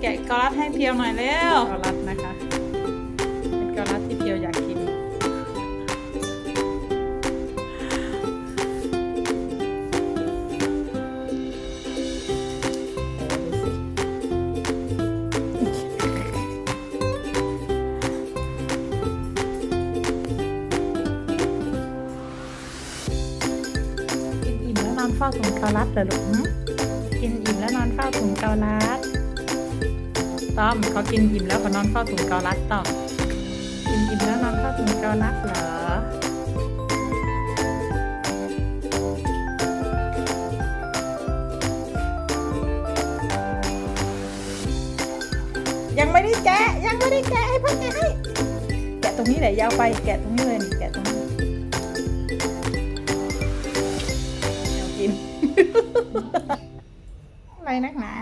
แกะกอลัดให้เพียวหน่อยเร็วกอลัดนะคะเป็นกอลัดที่เพียวอยากกินโอ้ดูสิกินอิ่มแล้วนอนเฝ้าถุงเกาลัดเหรอลูกหึกินอิ่มแล้วนอนเฝ้าถุงเกาลัด ต้อมเขากินอิ่มแล้วเขานอนเฝ้าถุงเกาลัดต้อมกินอิ่มแล้วนอนเฝ้าถุงเกาลัดเหรอยังไม่ได้แกะยังไม่ได้แกะให้พ่อแกะให้แกะตรงนี้แหละยาวไปแกะตรงนี้เลยนี่แกะตรงนี้เอากิน อะไรนักหนา